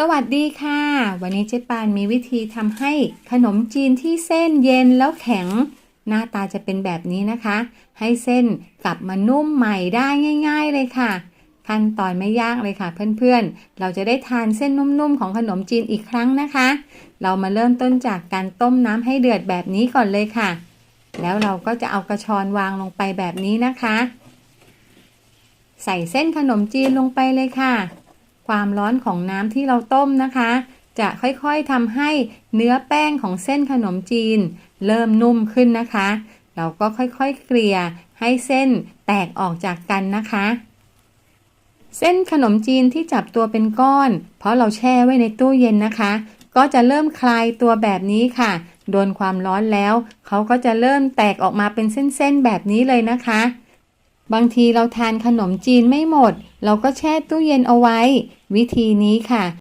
สวัสดีค่ะ วันนี้เจ๊ปานมีวิธีทำให้ขนมจีนที่เส้นเย็นแล้วแข็ง หน้าตาจะเป็นแบบนี้นะคะ ให้เส้นกลับมานุ่มใหม่ได้ง่าย ๆ เลยค่ะ ขั้นตอนไม่ยากเลยค่ะเพื่อนๆ เราจะได้ทานเส้นนุ่มๆของขนมจีนอีกครั้งนะคะ เรามาเริ่มต้นจากการต้มน้ำให้เดือดแบบนี้ก่อนเลยค่ะ แล้วเราก็จะเอากระชอนวางลงไปแบบนี้นะคะ ใส่เส้นขนมจีนลงไปเลยค่ะ ความร้อนของน้ำที่เราต้มนะคะ จะค่อยๆทำให้เนื้อแป้งของเส้นขนมจีน เริ่มนุ่มขึ้นนะคะ เราก็ค่อยๆเกลี่ยให้เส้นแตกออกจากกันนะคะ เส้นขนมจีนที่จับตัวเป็นก้อน เพราะเราแช่ไว้ในตู้เย็นนะคะ ก็จะเริ่มคลายตัวแบบนี้ค่ะ โดนความร้อนแล้ว เขาก็จะเริ่มแตกออกมาเป็นเส้นๆแบบนี้เลยนะคะ บางทีเราทานขนมจีนไม่หมด เราก็แช่ตู้เย็นเอาไว้ วิธีนี้ค่ะ